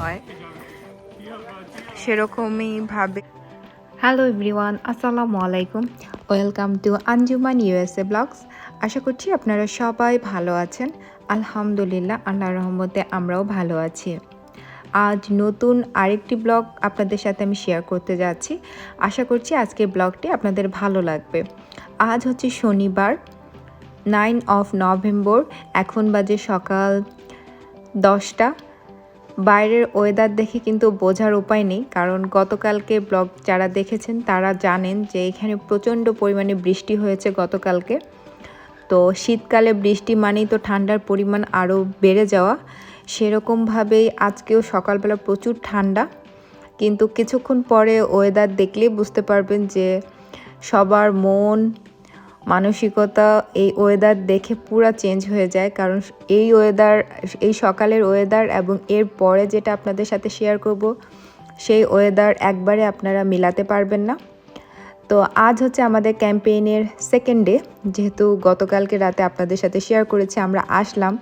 হয়। সেরকমই ভাবে হ্যালো এভরিওয়ান আসসালামু আলাইকুম। Welcome to Anjuman USA blogs আশা করছি আপনারা সবাই ভালো আছেন। আলহামদুলিল্লাহ, আল্লাহর রহমতে আমরাও ভালো আছি। আজ নতুন আরেকটি ব্লগ আপনাদের সাথে আমি শেয়ার করতে যাচ্ছি। আশা করছি আজকের ব্লগটি আপনাদের ভালো লাগবে। আজ হচ্ছে শনিবার নাইন অফ নভেম্বর এখন বাজে সকাল দশটা। বাইরের ওয়েদার দেখে কিন্তু বোঝার উপায় নেই, কারণ গতকালকে ব্লগ যারা দেখেছেন তারা জানেন যে এখানে প্রচণ্ড পরিমাণে বৃষ্টি হয়েছে গতকালকে। তো শীতকালে বৃষ্টি মানেই তো ঠান্ডার পরিমাণ আরও বেড়ে যাওয়া। সেরকমভাবেই আজকেও সকালবেলা প্রচুর ঠান্ডা, কিন্তু কিছুক্ষণ পরে ওয়েদার দেখলেই বুঝতে পারবেন যে সবার মন, মানসিকতা এই ওয়েদার দেখে পুরা চেঞ্জ হয়ে যায়। কারণ এই ওয়েদার এই সকালের ওয়েদার এবং এর পরে যেটা আপনাদের সাথে শেয়ার করব, সেই ওয়েদার একবারে আপনারা মিলাতে পারবেন না। তো আজ হচ্ছে আমাদের ক্যাম্পেইনের সেকেন্ড ডে যেহেতু গতকালকে রাতে আপনাদের সাথে শেয়ার করেছি, আমরা আসলাম।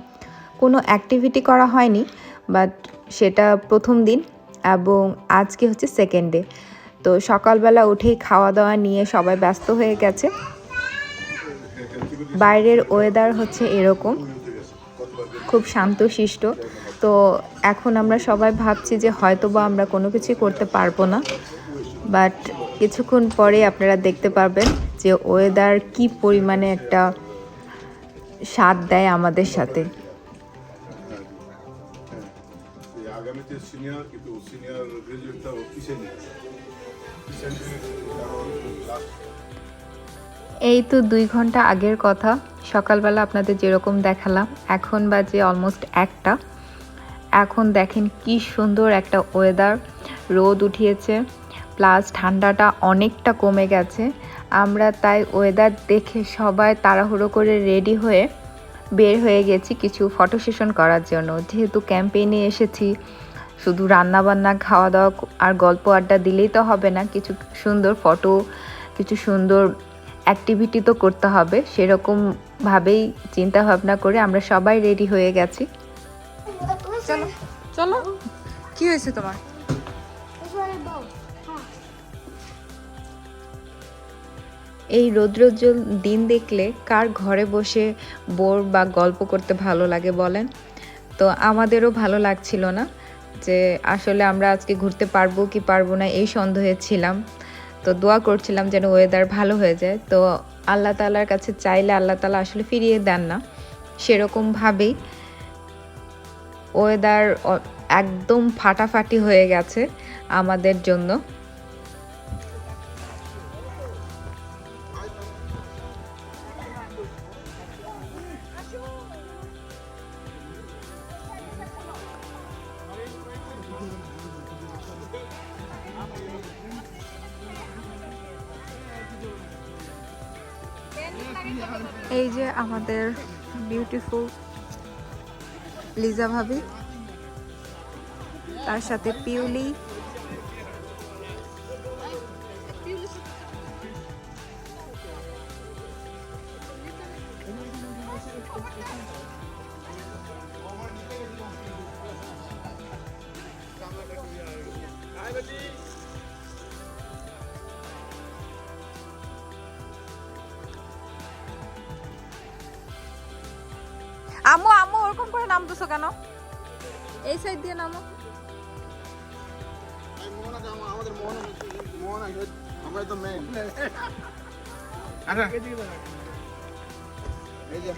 কোনো অ্যাক্টিভিটি করা হয়নি বাট সেটা প্রথম দিন এবং আজকে হচ্ছে সেকেন্ড ডে তো সকালবেলা উঠেই খাওয়া দাওয়া নিয়ে সবাই ব্যস্ত হয়ে গেছে। বাইরের ওয়েদার হচ্ছে এরকম, খুব শান্তশিষ্ট। তো এখন আমরা সবাই ভাবছি যে হয়তো বা আমরা কোনো কিছুই করতে পারব না। বাট কিছুক্ষণ পরে আপনারা দেখতে পারবেন যে ওয়েদার কি পরিমাণে একটা স্বাদ দেয় আমাদের সাথে। সিনিয়র কিন্তু সিনিয়র গ্রাজুয়েটটা পিছিয়ে লাস্ট এই তো দুই ঘণ্টা আগের কথা। সকালবেলা আপনাদের যেরকম দেখালাম, এখন বাজে অলমোস্ট একটা। এখন দেখেন কি সুন্দর একটা ওয়েদার রোদ উঠিয়েছে প্লাস ঠান্ডাটা অনেকটা কমে গেছে। আমরা তাই ওয়েদার দেখে সবাই তাড়াহুড়ো করে রেডি হয়ে বের হয়ে গেছি কিছু ফটো সেশন করার জন্য। যেহেতু ক্যাম্পেইনে এসেছি শুধু রান্না বান্না খাওয়া দাওয়া আর গল্প আড্ডা দিলেই তো হবে না। কিছু সুন্দর ফটো কিছু সুন্দর অ্যাক্টিভিটি তো করতে হবে। সেরকমভাবেই চিন্তা ভাবনা করে আমরা সবাই রেডি হয়ে গেছি। চলো। চলো। কি হয়েছে তোমার? এই রৌদ্রোজ্জ্বল দিন দেখলে কার ঘরে বসে বোর বা গল্প করতে ভালো লাগে বলেন? তো আমাদেরও ভালো লাগছিল না। যে আসলে আমরা আজকে ঘুরতে পারব কি পারব না এই সন্দেহে ছিলাম। তো দোয়া করছিলাম যেন ওয়েদার ভালো হয়ে যায়। তো আল্লাহ তালার কাছে চাইলে আল্লাহ তালা আসলে ফিরিয়ে দেন না। সেরকমভাবেই ওয়েদার একদম ফাটাফাটি হয়ে গেছে আমাদের জন্য। বিউটিফুল লিজা ভাবি তার সাথে পিউলি ওরকম করে নামতেছো কেন? এই সাইড দিয়ে নামো। আমাদের মোহন মোহন আমরা তো মেন এই যে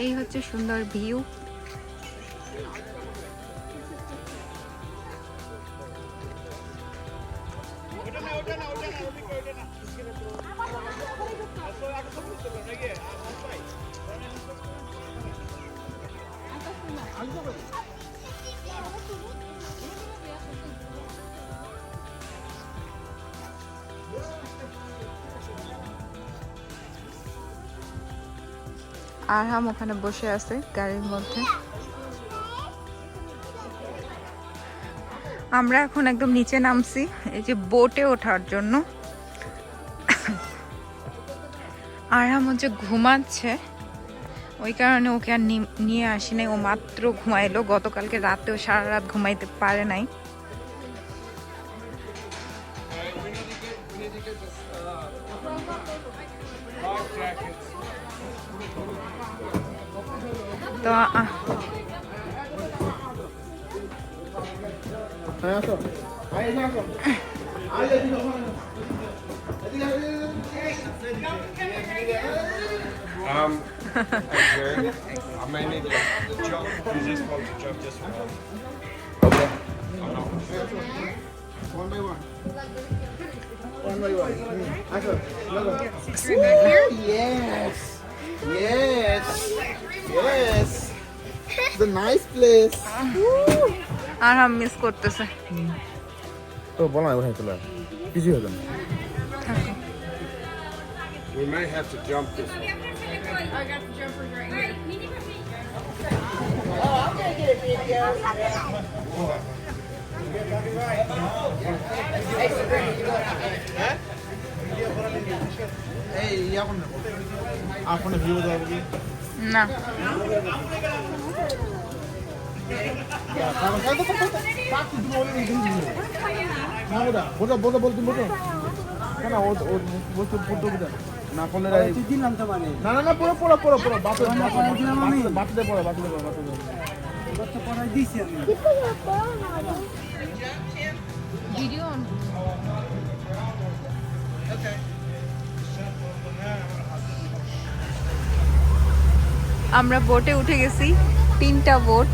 এই হচ্ছে সুন্দর ভিউ। আরহাম ওখানে বসে আছে গাড়ির মধ্যে। আমরা এখন একদম নিচে নামছি, এই যে বোটে ওঠার জন্য। আরাম হচ্ছে ঘুমাচ্ছে। ওই কারণে ওকে আর নিয়ে আসি নাই ও মাত্র ঘুমাইলো গতকালকে রাতেও সারা রাত ঘুমাইতে পারে নাই তো। Um. I may need to jump. You just want to jump this one. Okay. I'm not. One by one. One by one. Hmm. আসো, লাগো। Yes. Yes. Yes. The nice place. আরাম মিস করতেছে তো বলো না ওখানে চলে কিছু হবে না We may have to jump this one. ইয়া না বলো বলো বলো তুমি বলো না ও ও বলতে বলতে বলতে না করলে দিলাম তো মানে। না না না পুরো পুরো পুরো পুরো বাতে বাতে পড়ো বাতে পড়ো বাতে পড়ো। ভিডিও আমরা বোটে উঠে গেছি তিনটা বোট।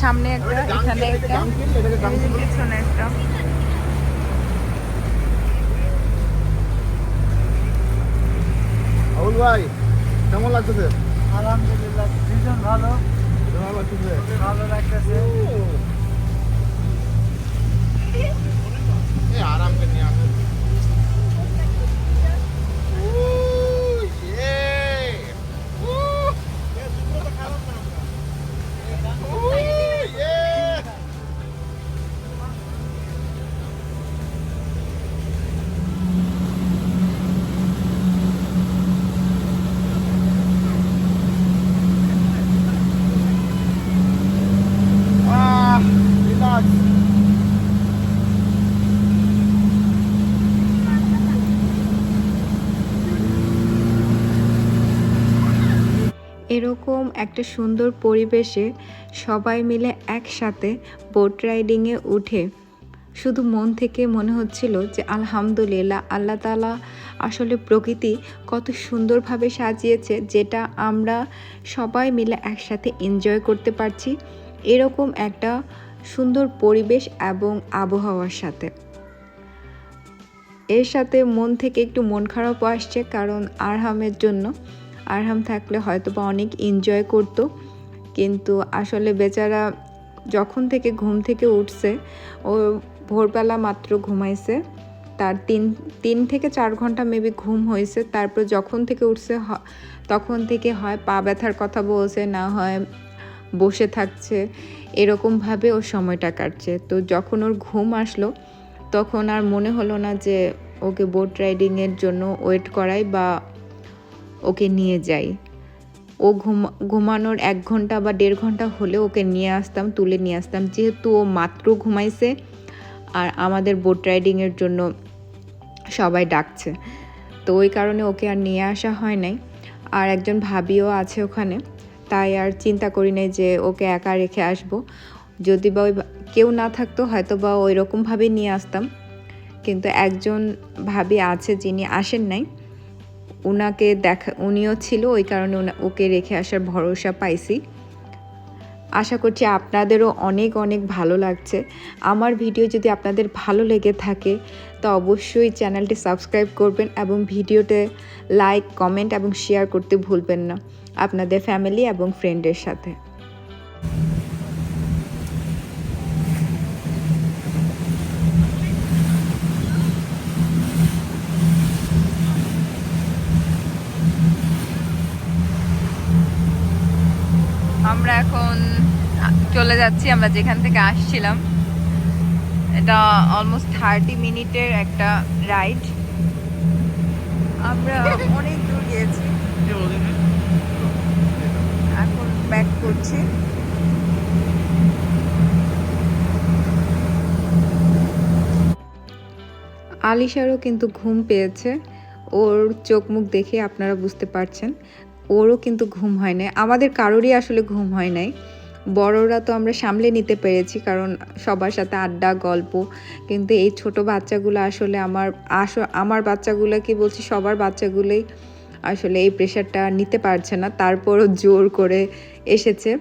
সামনে একটা এখানে একটা। পেছনে একটা। ভাই কেমন লাগতেছে? আলহামদুলিল্লাহ ভীষণ ভালো। ভালো লাগতেছে? ভালো লাগতেছে। এই আরাম করে নিয়ে আসো। এরকম একটা সুন্দর পরিবেশে সবাই মিলে একসাথে বোট রাইডিংয়ে উঠে। শুধু মন থেকে মনে হচ্ছিল যে আলহামদুলিল্লাহ, আল্লাহ তালা আসলে প্রকৃতি কত সুন্দরভাবে সাজিয়েছে, যেটা আমরা সবাই মিলে একসাথে এনজয় করতে পারছি এরকম একটা সুন্দর পরিবেশ এবং আবহাওয়ার সাথে। এর সাথে মন থেকে একটু মন খারাপও আসছে, কারণ আরহামের জন্য আরহাম থাকলে হয়তো বা অনেক এনজয় করতো। কিন্তু আসলে বেচারা যখন থেকে ঘুম থেকে উঠছে, ও ভোরবেলা মাত্র ঘুমাইছে, তার তিন তিন থেকে চার ঘণ্টা মেবি ঘুম হয়েছে তারপর যখন থেকে উঠছে তখন থেকে হয় পা ব্যথার কথা বলছে, না হয় বসে থাকছে। এরকমভাবে ওর সময়টা কাটছে। তো যখন ওর ঘুম আসলো, তখন আর মনে হলো না যে ওকে বোট রাইডিংয়ের জন্য ওয়েট করাই বা ওকে নিয়ে যাই। ও ঘুম, ঘুমানোর এক ঘণ্টা বা দেড় ঘণ্টা হলে ওকে নিয়ে আসতাম, তুলে নিয়ে আসতাম। যেহেতু ও মাত্র ঘুমাইছে আর আমাদের বোট রাইডিংয়ের জন্য সবাই ডাকছে। তো ওই কারণে ওকে আর নিয়ে আসা হয় নাই। আর একজন ভাবিও আছে ওখানে, তাই আর চিন্তা করি নাই যে ওকে একা রেখে আসব। যদি বা ওই কেউ না থাকতো হয়তো বা ওই রকমভাবে নিয়ে আসতাম। কিন্তু একজন ভাবি আছে যিনি আসেন নাই। ওনাকে দেখা, উনিও ছিল, ওই কারণে ওকে রেখে আসার ভরসা পাইছি। আশা করছি আপনাদেরও অনেক অনেক ভালো লাগছে। আমার ভিডিও যদি আপনাদের ভালো লেগে থাকে, তো অবশ্যই চ্যানেলটি সাবস্ক্রাইব করবেন এবং ভিডিওতে লাইক, কমেন্ট এবং শেয়ার করতে ভুলবেন না। আপনাদের ফ্যামিলি এবং ফ্রেন্ডের সাথে। আমরা এখন চলে যাচ্ছি, আমরা যেখান থেকে আসছিলাম। এটা অলমোস্ট থার্টি মিনিটের একটা রাইড আমরা অনেক দূর গিয়েছি। এখন ব্যাক করছি। আলিশারও কিন্তু ঘুম পেয়েছে। ওর চোখ মুখ দেখে আপনারা বুঝতে পারছেন। ওরও কিন্তু ঘুম হয় নাই। আমাদের কারোরই আসলে ঘুম হয় নাই। বড়রা তো আমরা সামলে নিতে পেরেছি, কারণ সবার সাথে আড্ডা, গল্প। কিন্তু এই ছোট বাচ্চাগুলো আসলে আমার আস আমার বাচ্চাগুলো কি বলছি, সবার বাচ্চাগুলোই আসলে এই প্রেশারটা নিতে পারছে না। তারপরও জোর করে এসেছে।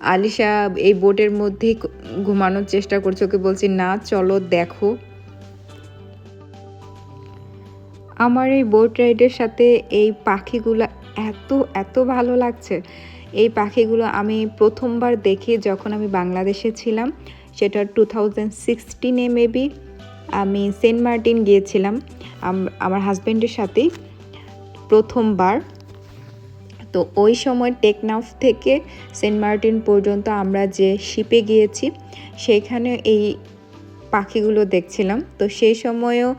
আলিশা এই বোটের মধ্যেই ঘুমানোর চেষ্টা করছে। ওকে বলছি, না, চলো দেখো। আমার এই বোট রাইডের সাথে এই পাখিগুলো এত এত ভালো লাগছে। এই পাখিগুলো আমি প্রথমবার দেখি যখন আমি বাংলাদেশে ছিলাম। সেটা টু থাউজেন্ড সিক্সটিনে মেবি আমি সেন্ট মার্টিন গিয়েছিলাম আমার হাজব্যান্ডের সাথেই প্রথমবার। তো ওই সময় টেকনাফ থেকে সেন্ট মার্টিন পর্যন্ত আমরা যে শিপে গিয়েছি সেইখানে এই পাখিগুলো দেখছিলাম। তো সেই সময়েও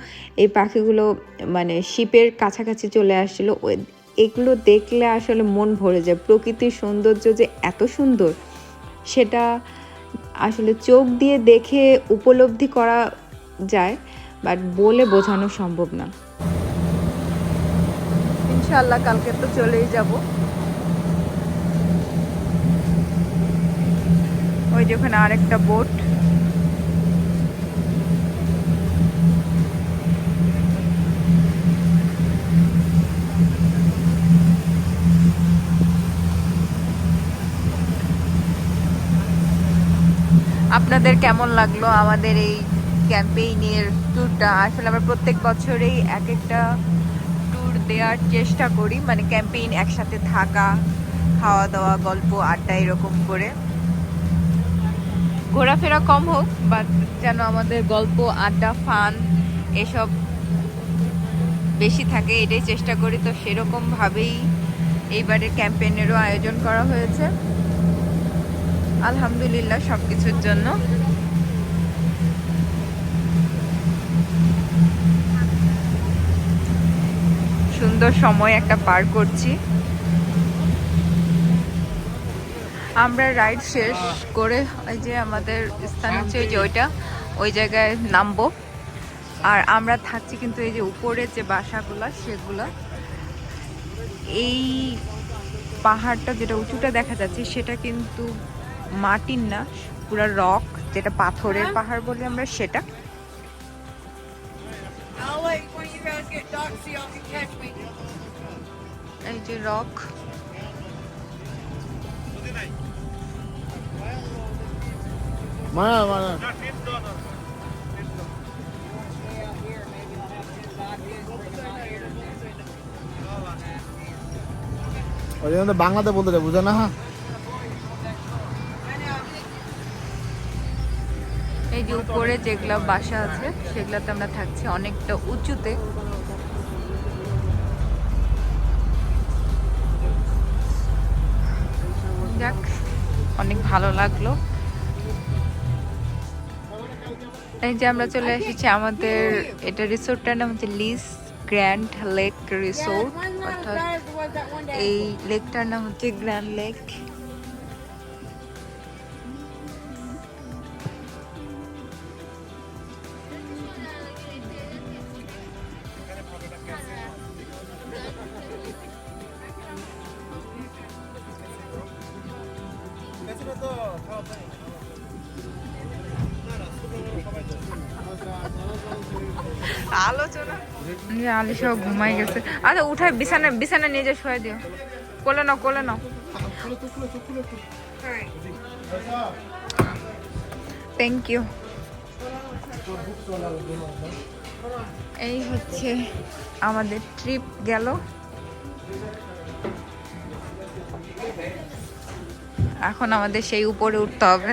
এই পাখিগুলো মানে শিপের কাছাকাছি চলে আসছিল। এগুলো দেখলে আসলে মন ভরে যায়। প্রকৃতির সৌন্দর্য যে এত সুন্দর, সেটা আসলে চোখ দিয়ে দেখে উপলব্ধি করা যায় বাট বলে বোঝানো সম্ভব না। ইনশাল্লাহ কালকে তো চলেই যাব। ওই যে ওখানে আরেকটা বোট আপনাদের কেমন লাগল আমাদের এই ক্যাম্পেইনের ট্যুরটা আসলে আমরা প্রত্যেক বছরেই এক একটা ট্যুর দেওয়ার চেষ্টা করি মানে ক্যাম্পেইন একসাথে থাকা খাওয়া দাওয়া গল্প, আড্ডা এরকম করে। ঘোরাফেরা কম হোক বাট যেন আমাদের গল্প, আড্ডা ফান এসব বেশি থাকে, এটাই চেষ্টা করি। তো সেরকমভাবেই এইবারের ক্যাম্পেইনেরও আয়োজন করা হয়েছে। আলহামদুলিল্লাহ সব কিছুর জন্য। সুন্দর সময় একটা পার করছি। আমরা রাইড শেষ করে ওই যে আমাদের স্থান হচ্ছে ওই যে ওইটা, ওই জায়গায় নামবো। আর আমরা থাকছি কিন্তু এই যে উপরে যে বাসাগুলো, সেগুলো। এই পাহাড়টা যেটা উঁচুটা দেখা যাচ্ছে, সেটা কিন্তু মাটির না পুরো রক যেটা পাথরের পাহাড় বলি আমরা সেটা। এই যে রক। ওই জন্য বাংলাতে বলতে দেয় বুঝে না? হ্যাঁ যে উপরে যেগুলো বাসা আছে, সেগুলোতে আমরা থাকছি অনেকটা উঁচুতে। যাক, অনেক ভালো লাগল। এই যে আমরা চলে এসেছি আমাদের, এটা রিসোর্টটার নাম হচ্ছে লিস গ্র্যান্ড লেক রিসোর্ট, অর্থাৎ এই লেকটার নাম হচ্ছে গ্র্যান্ড লেক। আলোচনা। যে আলি সব ঘুমাই গেছে। আচ্ছা উঠায় বিছানা বিছানা নিয়ে যা শুয়ে দিও। কোলে নাও কোলে নাও। থ্যাংক ইউ এই হচ্ছে আমাদের ট্রিপ গেল। এখন আমাদের সেই উপরে উঠতে হবে।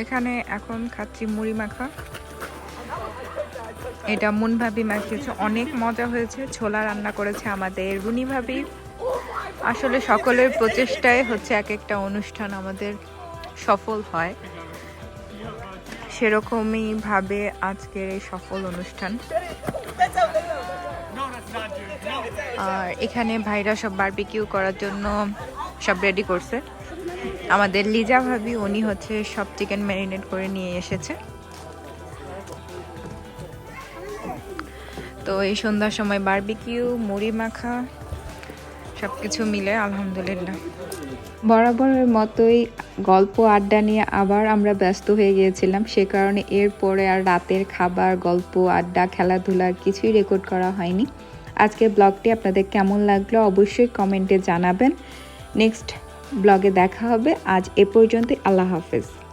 এখানে এখন খাচ্ছি মুড়ি মাখা। এটা মুন ভাবি মাখিয়েছে। অনেক মজা হয়েছে। ছোলা রান্না করেছে আমাদের রুনি ভাবি। আসলে সকলের প্রচেষ্টায় হচ্ছে এক একটা অনুষ্ঠান আমাদের সফল হয়। সেরকমই ভাবে আজকের এই সফল অনুষ্ঠান। আর এখানে ভাইরা সব বারবিকিউ করার জন্য সব রেডি করছে। আমাদের লিজা ভাবি, উনি হচ্ছে সব চিকেন ম্যারিনেট করে নিয়ে এসেছে। তো এই সন্ধ্যার সময় বারবিকিউ মুড়ি মাখা সব কিছু মিলে আলহামদুলিল্লাহ। বরাবরের মতোই গল্প আড্ডা নিয়ে আবার আমরা ব্যস্ত হয়ে গিয়েছিলাম। সে কারণে এরপরে আর রাতের খাবার, গল্প, আড্ডা খেলাধুলার কিছুই রেকর্ড করা হয়নি। আজকের ব্লগটি আপনাদের কেমন লাগল অবশ্যই কমেন্টে জানাবেন। নেক্সট ব্লগে দেখা হবে। আজ এ পর্যন্ত আল্লাহ হাফেজ।